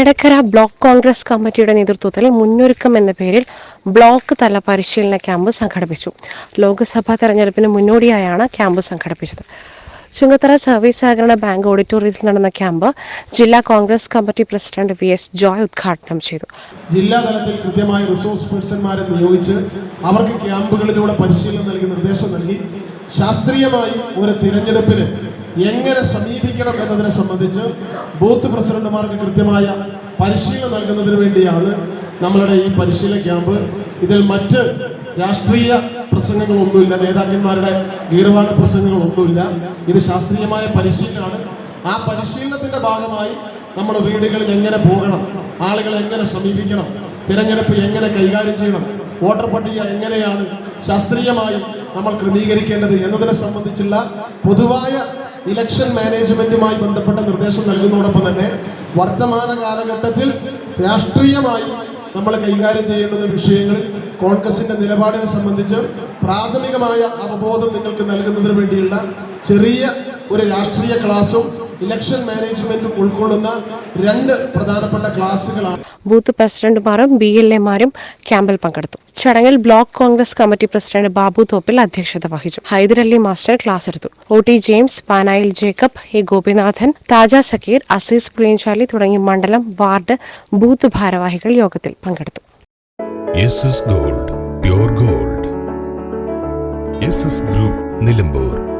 Edakkara block Congress കമ്മിറ്റിയുടെ നേതൃത്വത്തിൽ മുന്നൊരുക്കം എന്ന പേരിൽ ബ്ലോക്ക് തല പരിശീലന ക്യാമ്പ് സംഘടിപ്പിച്ചു. ലോക്സഭാ തെരഞ്ഞെടുപ്പിന് മുന്നോടിയായാണ് ക്യാമ്പ് സംഘടിപ്പിച്ചത്. ചുങ്കത്തറ സർവീസ് സഹകരണ ബാങ്ക് ഓഡിറ്റോറിയത്തിൽ നടന്ന ക്യാമ്പ് ജില്ലാ Congress committee president V S Joy ഉദ്ഘാടനം ചെയ്തു. ജില്ലാ തലത്തിൽ കൃത്യമായ റിസോഴ്സ് പേഴ്സൺമാരെ നിയോഗിച്ച് അവർക്ക് ക്യാമ്പുകളിലൂടെ പരിശീലനം നൽകി നിർദ്ദേശം നൽകി ശാസ്ത്രീയമായി ഒരു തിരഞ്ഞെടുപ്പിന് എങ്ങനെ സമീപിക്കണം എന്നതിനെ സംബന്ധിച്ച് ബൂത്ത് പ്രസിഡന്റുമാർക്ക് കൃത്യമായ പരിശീലനം നൽകുന്നതിന് വേണ്ടിയാണ് നമ്മളുടെ ഈ പരിശീലന ക്യാമ്പ്. ഇതിൽ മറ്റ് രാഷ്ട്രീയ പ്രസംഗങ്ങളൊന്നുമില്ല നേതാക്കന്മാരുടെ ഗീർവാണ പ്രസംഗങ്ങളൊന്നുമില്ല. ഇത് ശാസ്ത്രീയമായ പരിശീലനമാണ്. ആ പരിശീലനത്തിന്റെ ഭാഗമായി നമ്മുടെ വീടുകളിൽ എങ്ങനെ പോകണം ആളുകളെ എങ്ങനെ സമീപിക്കണം തിരഞ്ഞെടുപ്പ് എങ്ങനെ കൈകാര്യം ചെയ്യണം വോട്ടർ പട്ടിക എങ്ങനെയാണ് ശാസ്ത്രീയമായി നമ്മൾ ക്രമീകരിക്കേണ്ടത് എന്നതിനെ സംബന്ധിച്ചുള്ള പൊതുവായ ഇലക്ഷൻ മാനേജ്മെന്റുമായി ബന്ധപ്പെട്ട നിർദ്ദേശം നൽകുന്നതോടൊപ്പം തന്നെ വർത്തമാന കാലഘട്ടത്തിൽ രാഷ്ട്രീയമായി നമ്മൾ കൈകാര്യം ചെയ്യേണ്ടുന്ന വിഷയങ്ങളിൽ കോൺഗ്രസിന്റെ നിലപാടിനെ സംബന്ധിച്ച് പ്രാഥമികമായ അവബോധം നിങ്ങൾക്ക് നൽകുന്നതിന് വേണ്ടിയുള്ള ചെറിയ ഒരു രാഷ്ട്രീയ ക്ലാസും ഇലക്ഷൻ മാനേജ്മെന്റും ഉൾക്കൊള്ളുന്ന രണ്ട് പ്രധാനപ്പെട്ട ക്ലാസ്സുകളാണ്. ബൂത്ത് പ്രസിഡന്റുമാരും ബി എൽ എമാരും ക്യാമ്പിൽ പങ്കെടുത്തു. ചടങ്ങിൽ block Congress committee president Babu Thoppil അധ്യക്ഷത വഹിച്ചു. ഹൈദരലി മാസ്റ്റർ ക്ലാസ് എടുത്തു. O T James Panayil Jacob A Gopinathan Thaja Zakir Azeez Priyanchali തുടങ്ങി മണ്ഡലം വാർഡ് ബൂത്ത് ഭാരവാഹികൾ യോഗത്തിൽ പങ്കെടുത്തു. Gold pure gold. Group Nilambur.